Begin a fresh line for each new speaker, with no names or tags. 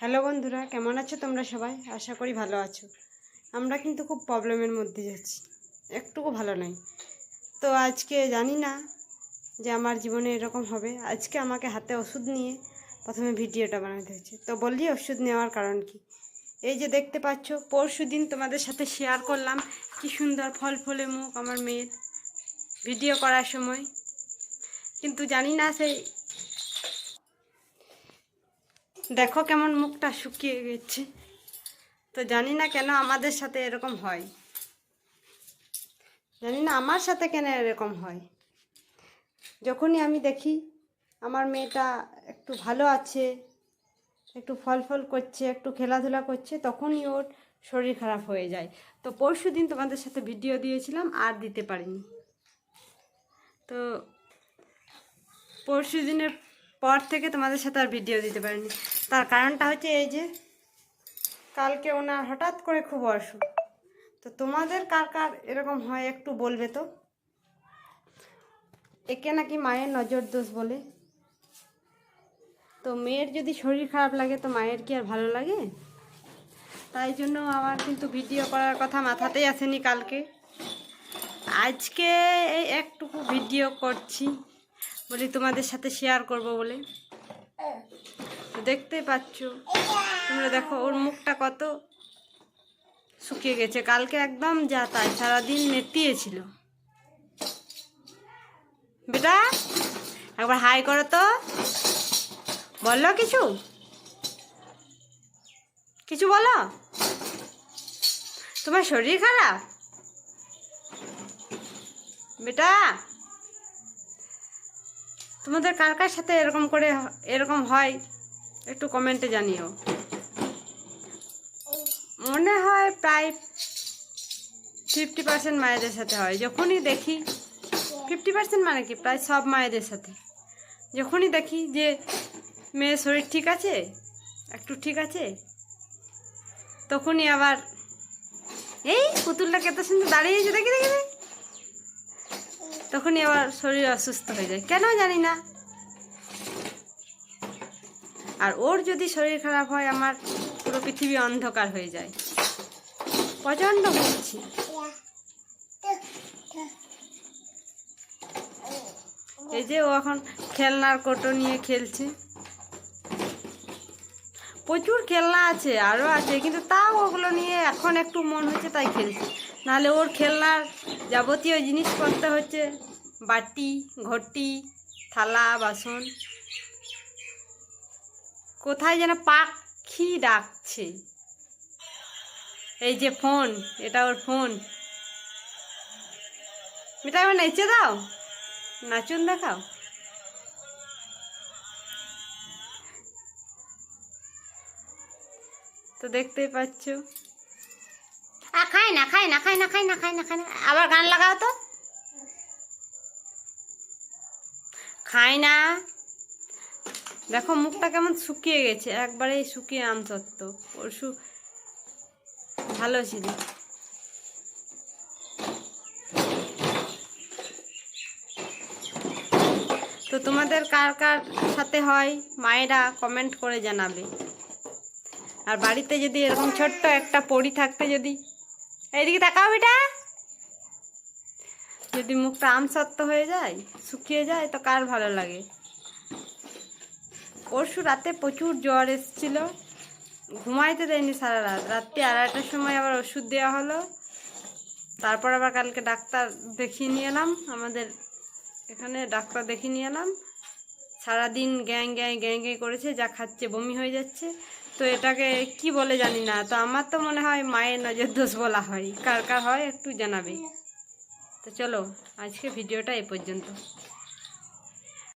Hello বন্ধুরা, কেমন আছো তোমরা সবাই? আশা করি ভালো আছো। আমরা কিন্তু খুব প্রবলেমের মধ্যে যাচ্ছি একটুকু ভালো নাই। তো আজকে জানি না যে আমার জীবনে এরকম হবে। আজকে আমাকে হাতে ওষুধ নিয়ে প্রথমে ভিডিওটা বানাতে হয়েছে। তো বললি ওষুধ নেওয়ার কারণ কি? এই যে দেখতে পাচ্ছ, পরশু দিন তোমাদের সাথে শেয়ার করলাম কি সুন্দর ফল ফলে মুখ আমার মেয়ের। ভিডিও করার সময়। কিন্তু জানি না সেই দেখো কেমন মুখটা শুকিয়ে গেছে। তো জানি না কেন আমাদের সাথে এরকম হয়। জানি না আমার সাথে কেন এরকম হয়। যখনই আমি দেখি আমার মেয়েটা একটু ভালো আছে, একটু ফল ফল করছে, একটু খেলাধুলা করছে, তখনই ওর শরীর খারাপ হয়ে যায়। তো পরশু দিন তোমাদের সাথে ভিডিও দিয়েছিলাম, আর দিতে পারিনি। তো পরশু দিনের পর থেকে তোমাদের সাথে আর ভিডিও দিতে পারিনি। তার কারণটা হচ্ছে এই যে, কালকে ওনার হঠাৎ করে খুব অসুখ। তো তোমাদের কার কার এরকম হয় একটু বলবে তো? একে নাকি মায়ের নজর দোষ বলে। তো মেয়ের যদি শরীর খারাপ লাগে, তো মায়ের কি আর ভালো লাগে? তাই জন্য আমার কিন্তু ভিডিও করার কথা মাথাতেই আসেনি কালকে। আজকে এই একটুকু ভিডিও করছি। বলি, তোমাদের সাথে শেয়ার করব বলে। তো দেখতেই পাচ্ছ, তোমরা দেখো, ওর মুখটা কত শুকিয়ে গেছে। কালকে একদম যা তাই, সারাদিন নেতিয়েছিল। বেটা, একবার হাই করো তো। বলল কিছু? কিছু বলো? তোমার শরীর খারাপ? বেটা তোমাদের কার কার সাথে এরকম করে এরকম হয়? একটু কমেন্টে জানিও। মনে হয় প্রায় ফিফটি পার্সেন্ট মায়েদের সাথে হয়। যখনই দেখি ফিফটি পার্সেন্ট মানে কি? প্রায় সব মায়েদের সাথে। যখনই দেখি যে মেয়ের শরীর ঠিক আছে, একটু ঠিক আছে, তখনই আবার, এই পুতুলটা কত সুন্দর দাঁড়িয়েছে দেখি দেখি দেখি। তখনই আবার শরীর অসুস্থ হয়ে যায়। কেন জানি না। আর ওর যদি শরীর খারাপ হয়, আমার পুরো পৃথিবী অন্ধকার হয়ে যায়। প্রচণ্ড বলছি এই যে ও এখন খেলনার কোটো নিয়ে খেলছে। প্রচুর খেলনা আছে আরও আছে, কিন্তু তাও ওগুলো নিয়ে এখন একটু মন হচ্ছে তাই খেলছে। নাহলে ওর খেলনার যাবতীয় জিনিসপত্র হচ্ছে বাটি, ঘটি, থালা, বাসন। কোথায় যেন পাখি ডাকছে। এই যে ফোন, এটা ওর ফোন। এটা এবার নেচে দাও। নাচুন দেখাও। তো দেখতেই পাচ্ছ। খাই না খাই না খাই না খাই না খাই না খাই না। আবার গান লাগাও তো। খাই না। দেখো, মুখটা কেমন শুকিয়ে গেছে। একবারেই শুকিয়ে আম সত্ত্ব পরশু ভালো ছিল। তো তোমাদের কার কার সাথে হয়, মায়েরা কমেন্ট করে জানাবে। আর বাড়িতে যদি এরকম ছোট্ট একটা পড়ি থাকতে যদি এইদিকে তাকাও বেটা। যদি মুখটা আমসত্ত্ব হয়ে যায়, শুকিয়ে যায়, তো কার ভালো লাগে? পরশু রাতে প্রচুর জ্বর এসেছিল। ঘুমাইতে দেয়নি সারা রাত। রাত্রি আড়াইটার সময় আবার ওষুধ দেওয়া হলো। তারপর আবার কালকে ডাক্তার দেখিয়ে নিয়ে এলাম। আমাদের এখানে ডাক্তার দেখিয়ে নিয়ে এলাম। সারাদিন গ্যাং গ্যাং গ্যাং গ্যাং করেছে, যা খাচ্ছে বমি হয়ে যাচ্ছে। তো এটাকে কি বলে জানি না। তো আমার তো মনে হয় মায়ের নজর দোষ বলা হয়। কার কার হয় একটু জানাবে। তো চলো আজকে ভিডিওটা এ পর্যন্ত।